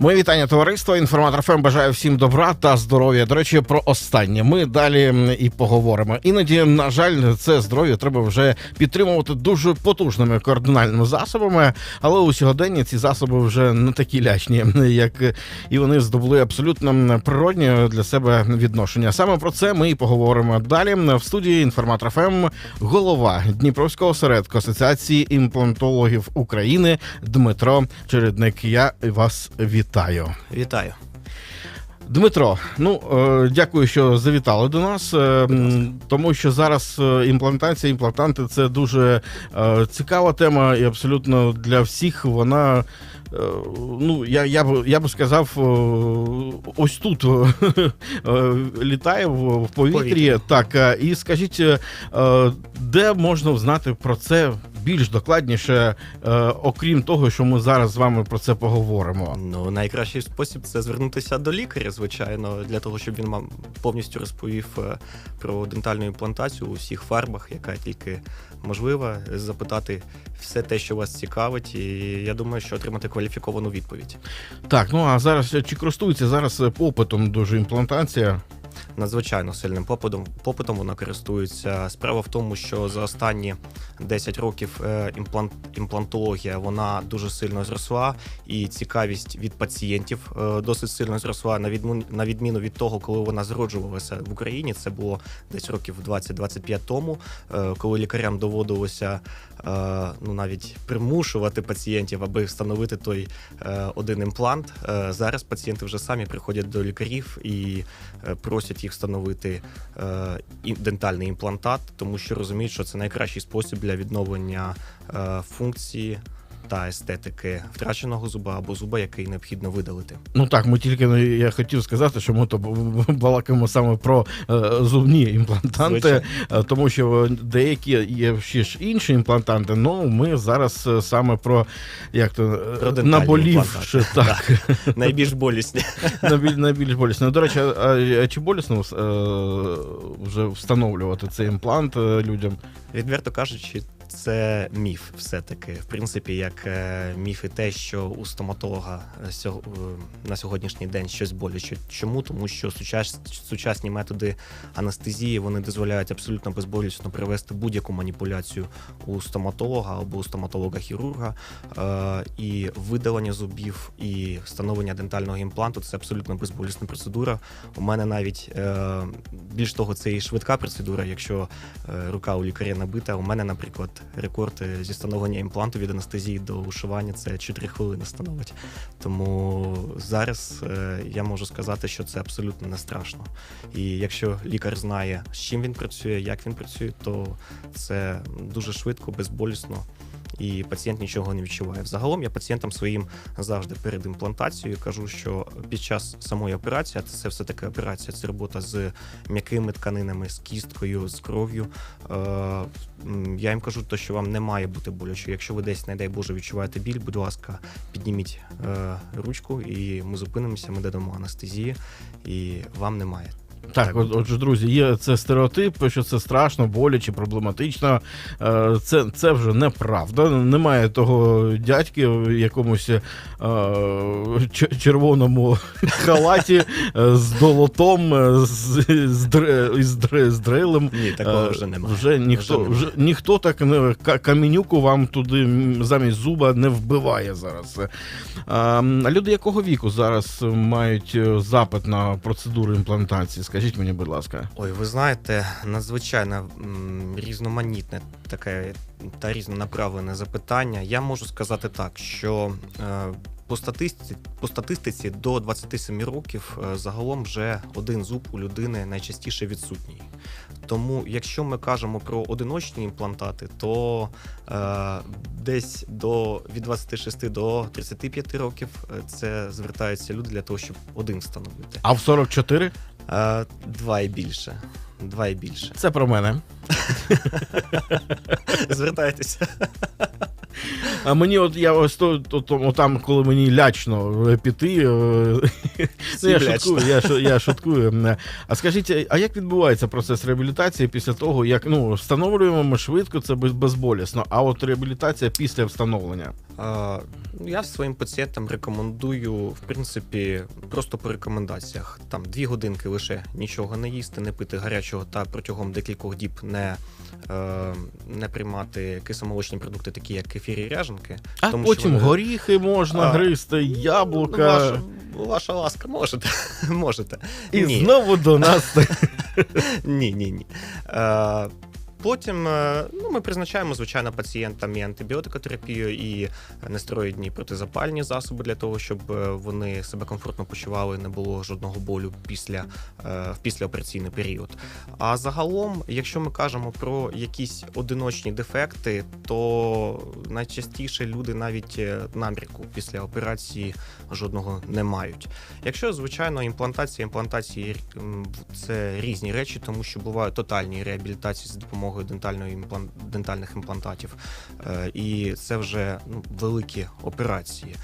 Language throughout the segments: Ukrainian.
Моє вітання товариство. Інформатор ФМ бажаю всім добра та здоров'я. До речі, про останнє ми далі і поговоримо. Іноді, на жаль, це здоров'я треба вже підтримувати дуже потужними координальними засобами, але у сьогоденні ці засоби вже не такі лячні, як і вони здобули абсолютно природні для себе відношення. Саме про це ми і поговоримо далі. В студії інформатор ФМ голова Дніпровського осередку Асоціації імплантологів України Дмитро Чередник. Я вас вітаю. Вітаю. Дмитро, ну е, дякую, що завітали до нас, е, тому що зараз е, імплантація, імплантанти це дуже цікава тема, і абсолютно для всіх вона. Ну, я, я б я б сказав, ось тут літає в, в повітрі. Повітрі. Так, і скажіть, де можна знати про це більш докладніше, е, окрім того, що ми зараз з вами про це поговоримо? Ну, найкращий спосіб це звернутися до лікаря, звичайно, для того, щоб він вам повністю розповів е, про дентальну імплантацію у всіх фарбах, яка тільки можлива, запитати все те, що вас цікавить, і я думаю, що отримати кваліфіковану відповідь. Так, ну а зараз чи користується зараз попитом дуже імплантація? Надзвичайно сильним попитом, попитом вона користується. Справа в тому, що за останні 10 років е, імплант, імплантологія вона дуже сильно зросла, і цікавість від пацієнтів е, досить сильно зросла. На відміну, на відміну від того, коли вона зроджувалася в Україні, це було десь років 20-25 тому, е, коли лікарям доводилося ну навіть примушувати пацієнтів, аби встановити той е, один імплант. Е, Зараз пацієнти вже самі приходять до лікарів і е, просять їх встановити е, дентальний імплантат, тому що розуміють, що це найкращий спосіб для відновлення е, функції та естетики втраченого зуба або зуба, який необхідно видалити. Ну так, ми тільки ну, я хотів сказати, що ми то балакаємо саме про е, зубні імплантанти, Звичайно. е, тому що деякі є ще ж інші імплантанти. Ну ми зараз е, саме про як то е, Про наболівши так. Найбільш болісні. Найбіль, найбільш болісно. Ну, До речі, а, а чи болісно е, вже встановлювати цей імплант е, людям? Відверто кажучи, це міф, все-таки. В принципі, як е, міф і те, що у стоматолога е, е, на сьогоднішній день щось боляче. Чому? Тому що сучасні методи анестезії вони дозволяють абсолютно безболісно провести будь-яку маніпуляцію у стоматолога або у стоматолога-хірурга. І видалення зубів, і встановлення дентального імпланту це абсолютно безболісна процедура. У мене навіть більш того, це і швидка процедура, якщо рука у лікаря набита. У мене, наприклад, рекорд е, зі встановлення імпланту від анестезії до ушивання це 4 хвилини становить. Тому зараз е, я можу сказати, що це абсолютно не страшно. І якщо лікар знає, з чим він працює, як він працює, то це дуже швидко, безболісно. І пацієнт нічого не відчуває. Взагалом я пацієнтам своїм завжди перед імплантацією кажу, що під час самої операції, а це все таки операція, це робота з м'якими тканинами, з кісткою, з кров'ю. Е, я їм кажу, то, що вам не має бути боляче. Якщо ви десь, не дай Боже, відчуваєте біль, будь ласка, підніміть е, ручку, і ми зупинимося, ми додамо анестезії, і вам немає. Так, Так, от, отже, друзі, є це стереотип, що це страшно, боляче, проблематично. Е, Це, це вже неправда. Немає того дядьки в якомусь е, червоному халаті е, з долотом, е, з, з, з, з дрилем. Ні, такого вже немає. Вже ніхто, Вже вже, ніхто так не камінюку вам туди замість зуба не вбиває зараз. А, люди якого віку зараз мають запит на процедуру імплантації? Скажіть мені, будь ласка. Ой, ви знаєте, надзвичайно різноманітне таке та різнонаправлене запитання. Я можу сказати так, що е, по статистиці, по статистиці до 27 років е, загалом вже один зуб у людини найчастіше відсутній. Тому, якщо ми кажемо про одиночні імплантати, то е, десь до від 26 до 35 років е, це звертаються люди для того, щоб один встановити. А в 44? Е, два і більше. Два і більше. Це про мене. Звертайтеся. А мені, от я ось то, то, то там, коли мені лячно піти, е, Ну, я шуткую, я, я шуткую. А скажіть, а як відбувається процес реабілітації після того, як ну встановлюємо ми швидко, це безболісно, а от реабілітація після встановлення? Ну, Я своїм пацієнтам рекомендую, в принципі, просто по рекомендаціях. Там дві годинки лише нічого не їсти, не пити гарячого та протягом декількох діб не, е, не приймати кисломолочні продукти, такі як кефір і ряженки. А тому що потім вони- горіхи можна А, гризти, Ну, яблука. ваша, ваша ласка, можете. можете. І Ні. знову до нас. Ні, ні, ні. Е, Потім е, ну, ми призначаємо, звичайно, пацієнтам і антибіотикотерапію, і нестероїдні протизапальні засоби для того, щоб е, вони себе комфортно почували, не було жодного болю після е, в післяопераційний період. А загалом, якщо ми кажемо про якісь одиночні дефекти, то найчастіше люди навіть е, намірку після операції жодного не мають. Якщо, звичайно, імплантація, імплантації це різні речі, тому що бувають тотальні реабілітації з допомогою дентальної імплан... дентальних імплантатів, Е, і це вже ну, великі операції.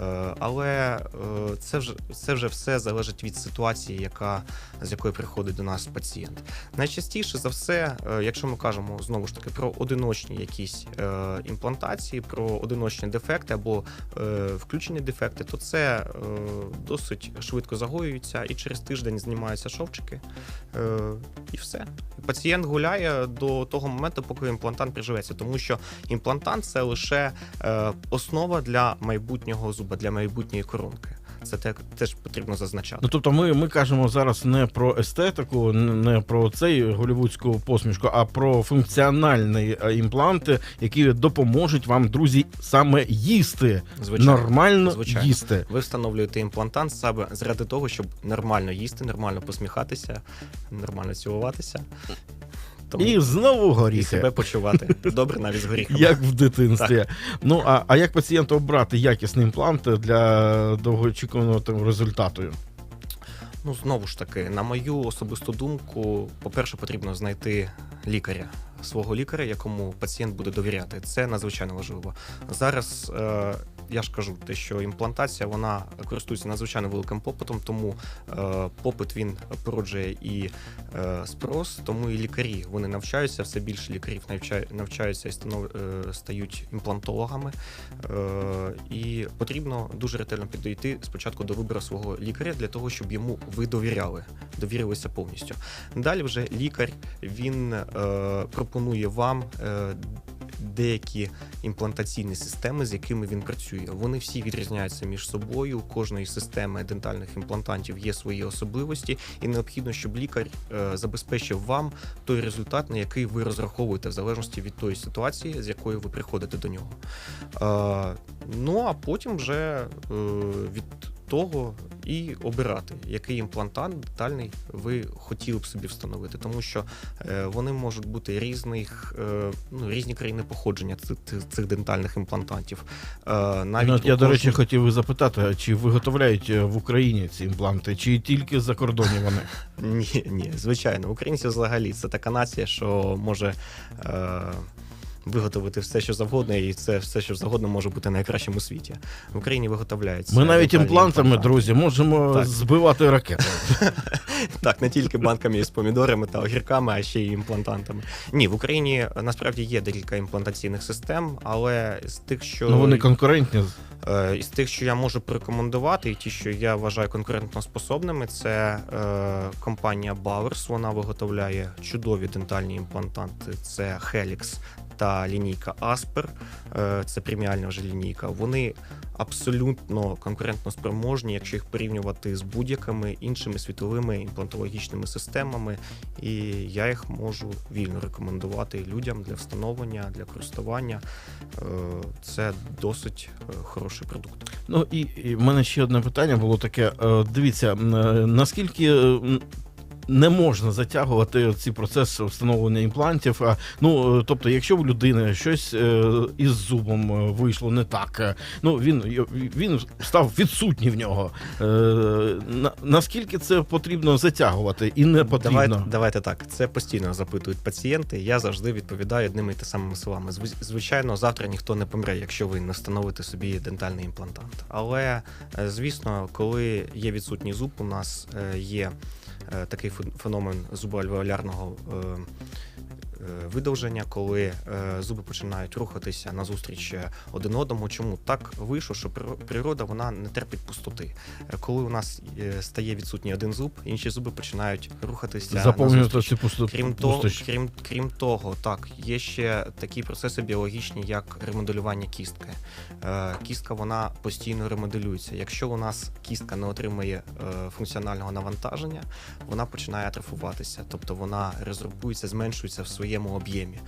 Е, Але е, це вже це вже все залежить від ситуації, яка з якої приходить до нас пацієнт. Найчастіше за все, якщо ми кажемо знову ж таки про одиночні якісь імплантації, про одиночні дефекти або включені дефекти, то це досить швидко загоюється і через тиждень знімаються шовчики, і все. Пацієнт гуляє до того моменту, поки імплантант приживеться, тому що імплантант це лише е, основа для майбутнього зуба, для майбутньої коронки. Це те- теж потрібно зазначати. Ну тобто, ми, ми кажемо зараз не про естетику, не про цей голівудську посмішку, а про функціональні е, імпланти, які допоможуть вам, друзі, саме їсти Звичайно. нормально Звичайно. їсти. Ви встановлюєте імплантант саме заради того, щоб нормально їсти, нормально посміхатися, нормально цілуватися. Тому І знову і себе почувати добре навіть з горіхами. Як в дитинстві. Ну а, а як пацієнту обрати якісний імплант для довгоочікуваного там результату? Ну, знову ж таки, на мою особисту думку, по-перше, потрібно знайти лікаря, свого лікаря, якому пацієнт буде довіряти. Це надзвичайно важливо. Зараз е, я ж кажу, те, що імплантація вона користується надзвичайно великим попитом, тому е, попит він породжує і е, спрос, тому і лікарі вони навчаються, все більше лікарів навчаються і станов, е, стають імплантологами. Е, і потрібно дуже ретельно підійти спочатку до вибору свого лікаря для того, щоб йому ви довіряли, довірилися повністю. Далі вже лікар він е, пропонує вам. Е, Деякі імплантаційні системи, з якими він працює, вони всі відрізняються між собою. У кожної системи дентальних імплантантів є свої особливості, і необхідно, щоб лікар е, забезпечив вам той результат, на який ви розраховуєте, в залежності від тої ситуації, з якою ви приходите до нього. Е, ну а потім вже е, від того і обирати, який імплантант детальний ви хотіли б собі встановити, тому що е, вони можуть бути різних, е, ну, різні країни походження цих, дентальних імплантантів. Е, навіть Ну, я, у до речі, хотів запитати, чи виготовляють в Україні ці імпланти, чи тільки за кордоні вони? Ні, ні, звичайно, українці взагалі це така нація, що може. Е- Виготовити все, що завгодно, і це все, що завгодно, може бути найкращим у світі. В Україні виготовляється. Ми навіть імплантами, друзі, можемо Так. збивати ракети. Так, не тільки банками з помідорами та огірками, а ще й імплантантами. Ні, в Україні насправді є декілька імплантаційних систем, але з тих, що Ну вони конкурентні. Е, Із тих, що я можу порекомендувати, і ті, що я вважаю конкурентно способними, це е, компанія Bowers. Вона виготовляє чудові дентальні імплантанти. Це Helix та лінійка Asper. Е, це преміальна вже лінійка. Вони абсолютно конкурентно спроможні, якщо їх порівнювати з будь-якими іншими світовими імплантологічними системами. І я їх можу вільно рекомендувати людям для встановлення, для користування. Е, Це досить е, хороший продукт. Ну і, і в мене ще одне питання було таке. Дивіться, наскільки. Не можна затягувати ці процеси встановлення імплантів. Ну тобто, якщо у людини щось е, із зубом е, вийшло не так, е, ну він, він став відсутній в нього. Наскільки це потрібно затягувати і не потрібно? Давайте, давайте так. Це постійно запитують пацієнти. Я завжди відповідаю одними і те самими словами. Звичайно, завтра ніхто не помре, якщо ви не встановите собі дентальний імплантант. Але звісно, коли є відсутній зуб, у нас є такий фен- феномен зубоальвеолярного е, е, видовження, коли е, зуби починають рухатися назустріч один одному. Чому так вийшло, що природа вона не терпить пустоти. Е, Коли у нас е, стає відсутній один зуб, інші зуби починають рухатися заповнювати ці пусто, Крім того, крім, крім того, так, є ще такі процеси біологічні, як ремоделювання кістки. Кістка вона постійно ремоделюється. Якщо у нас кістка не отримує функціонального навантаження, вона починає атрофуватися, тобто вона резорбується, зменшується в своєму об'ємі.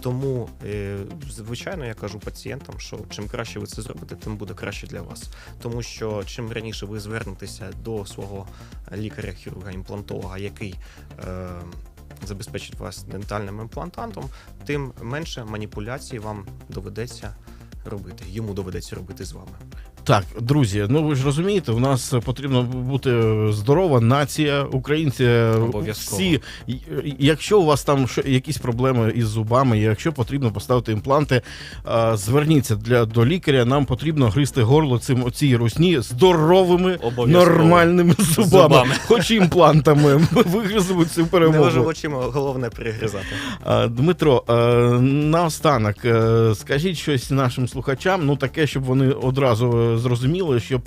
Тому, е, звичайно, я кажу пацієнтам, що чим краще ви це зробите, тим буде краще для вас. Тому що чим раніше ви звернетеся до свого лікаря-хірурга-імплантолога, який е, забезпечить вас дентальним імплантантом, тим менше маніпуляцій вам доведеться робити. Йому доведеться робити з вами. Так, друзі, ну ви ж розумієте, у нас потрібно бути здорова нація, українці Обов'язково. всі. Якщо у вас там якісь проблеми із зубами, якщо потрібно поставити імпланти, зверніться для до лікаря. Нам потрібно гризти горло цим оцій русні здоровими Обов'язково. нормальними зубами, Зубами. хоч і імплантами. Ми вигриземо цю Не перемогу. можу очима, головне перегризати. Дмитро, е, наостанок, е, скажіть щось нашим слухачам, ну таке, щоб вони одразу е, зрозуміли, що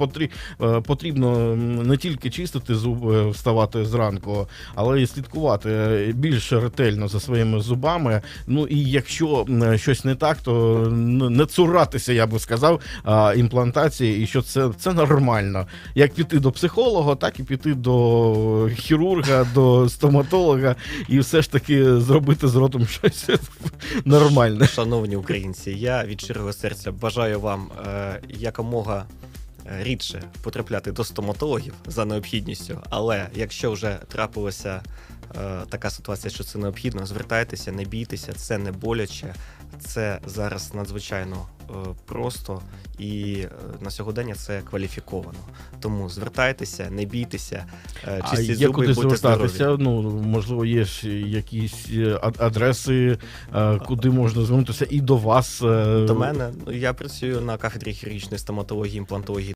е, потрібно не тільки чистити зуби, вставати зранку, але і слідкувати е, більш ретельно за своїми зубами. Ну і якщо щось не так, то не цуратися, я би сказав, імплантації, і що це, це нормально. Як піти до психолога, так і піти до хірурга, до стоматолога, і все ж таки зробити з ротом щось нормальне. Шановні українці, я від щирого серця бажаю вам е, якомога е, рідше потрапляти до стоматологів за необхідністю. Але якщо вже трапилася е, така ситуація, що це необхідно, звертайтеся, не бійтеся, це не боляче. Це зараз надзвичайно просто і е, на сьогодення це кваліфіковано. Тому звертайтеся, не бійтеся, чисті А зуби, куди будьте здорові. Ну можливо, є ж якісь е, ад- адреси, е, куди можна звернутися, і до вас. е, До мене ну, я працюю на кафедрі хірургічної стоматології, імплантології